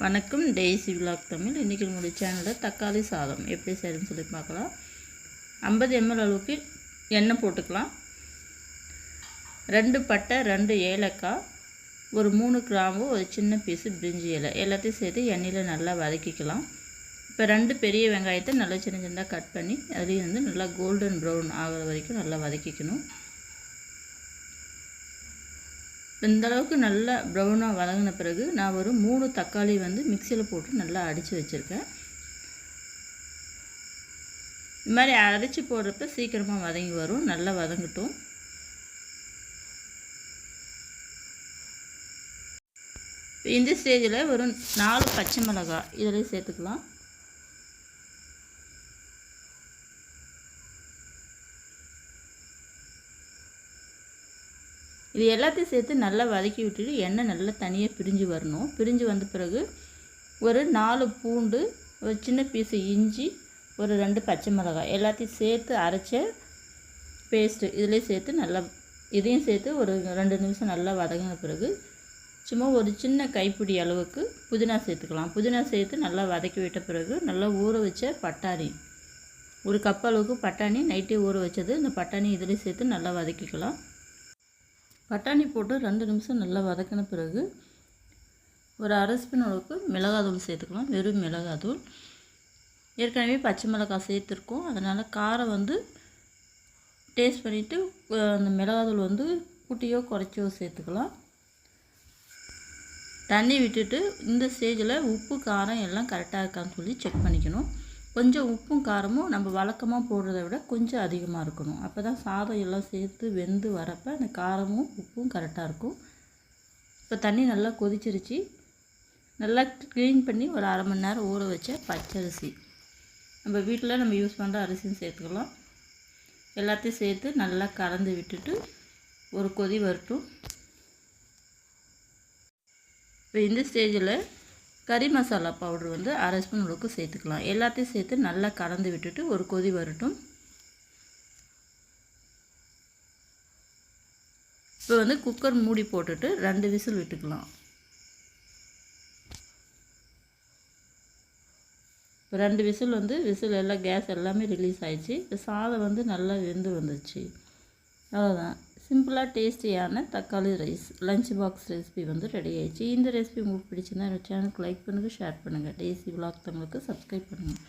வணக்கம். Daisy vlog Tamil. இன்றைக்கி நம்மளுடைய சேனலில் தக்காளி சாதம் எப்படி செய்யணும்னு சொல்லி பார்க்கலாம். ஐம்பது எம்எல் அளவுக்கு எண்ணெய் போட்டுக்கலாம். ரெண்டு பட்டை ரெண்டு ஏலக்காய் ஒரு மூணு கிராம்பு ஒரு சின்ன பீஸு பிரிஞ்சி இலை. எல்லாத்தையும் சேர்த்து எண்ணெயில் நல்லா வதக்கிக்கலாம். இப்போ ரெண்டு பெரிய வெங்காயத்தை நல்லா சின்ன சின்னதாக கட் பண்ணி அதுலேயும் வந்து நல்லா கோல்டன் ப்ரௌன் ஆகிற வரைக்கும் நல்லா வதக்கிக்கணும். இந்த அளவுக்கு நல்லா ப்ரௌனாக வதங்கின பிறகு நான் ஒரு மூணு தக்காளி வந்து மிக்சியில் போட்டு நல்லா அடித்து வச்சுருக்கேன். இது மாதிரி அரைச்சி போடுறப்ப சீக்கிரமாக வதங்கி வரும். நல்லா வதங்கட்டும். இந்த ஸ்டேஜில் ஒரு நாலு பச்சை மிளகாய் இதில் சேர்த்துக்கலாம். இது எல்லாத்தையும் சேர்த்து நல்லா வதக்கி விட்டுட்டு எண்ணெய் நல்லா தனியாக பிரிஞ்சு வரணும். பிரிஞ்சு வந்த பிறகு ஒரு நாலு பூண்டு ஒரு சின்ன பீஸு இஞ்சி ஒரு ரெண்டு பச்சை மிளகாய் எல்லாத்தையும் சேர்த்து அரைச்ச பேஸ்ட்டு இதிலே சேர்த்து நல்லா இதையும் சேர்த்து ஒரு ரெண்டு நிமிஷம் நல்லா வதங்கின பிறகு சும்மா ஒரு சின்ன கைப்பிடி அளவுக்கு புதினா சேர்த்துக்கலாம். புதினா சேர்த்து நல்லா வதக்கி விட்ட பிறகு நல்லா ஊற வச்ச பட்டாணி ஒரு கப் அளவுக்கு பட்டாணி நைட்டே ஊற வச்சது. இந்த பட்டாணி இதிலே சேர்த்து நல்லா வதக்கிக்கலாம். பட்டாணி போட்டு ரெண்டு நிமிஷம் நல்லா வதக்கின பிறகு ஒரு அரை ஸ்பூன் அளவுக்கு மிளகாத்தூள் சேர்த்துக்கலாம். வெறும் மிளகாத்தூள். ஏற்கனவே பச்சை மிளகாய் சேர்த்துருக்கோம். அதனால் காரம் வந்து டேஸ்ட் பண்ணிவிட்டு அந்த மிளகாத்தூள் வந்து குட்டியோ குறைச்சியோ சேர்த்துக்கலாம். தண்ணி விட்டுட்டு இந்த ஸ்டேஜில் உப்பு காரம் எல்லாம் கரெக்டாக இருக்கான்னு சொல்லி செக் பண்ணிக்கணும். கொஞ்சம் உப்பும் காரமும் நம்ம வழக்கமாக போடுறத விட கொஞ்சம் அதிகமாக இருக்கணும். அப்போ தான் சாதம் எல்லாம் சேர்த்து வெந்து வரப்போ அந்த காரமும் உப்பும் கரெக்டாக இருக்கும். இப்போ தண்ணி நல்லா கொதிச்சிருச்சு. நல்லா க்ளீன் பண்ணி ஒரு அரை மணி நேரம் ஊற வச்ச பச்சரிசி. நம்ம வீட்டில் நம்ம யூஸ் பண்ணுற அரிசியும் சேர்த்துக்கலாம். எல்லாத்தையும் சேர்த்து நல்லா கலந்து விட்டுட்டு ஒரு கொதி வரட்டும். இப்போ இந்த ஸ்டேஜில் கறி மசாலா பவுடர் வந்து அரை ஸ்பூன் அளவுக்கு சேர்த்துக்கலாம். எல்லாத்தையும் சேர்த்து நல்லா கலந்து விட்டுட்டு ஒரு கொதி வரட்டும். இப்போ வந்து குக்கர் மூடி போட்டுட்டு ரெண்டு விசில் விட்டுக்கலாம். இப்போ ரெண்டு விசில் வந்து விசில் எல்லாம் கேஸ் எல்லாமே ரிலீஸ் ஆயிடுச்சு. இப்போ சாதம் வந்து நல்லா வெந்து வந்துச்சு அவ்வளோதான் சிம்பிளாக டேஸ்டியான தக்காளி ரைஸ் லஞ்ச் பாக்ஸ் ரெசிபி வந்து ரெடி ஆயிடுச்சு. இந்த ரெசிபி உங்களுக்கு பிடிச்சிருந்தா என்னோடய சேனலுக்கு லைக் பண்ணுங்கள் ஷேர் பண்ணுங்கள் டேஸ்டி விலாக் தமிழுக்கு சப்ஸ்கிரைப் பண்ணுங்கள்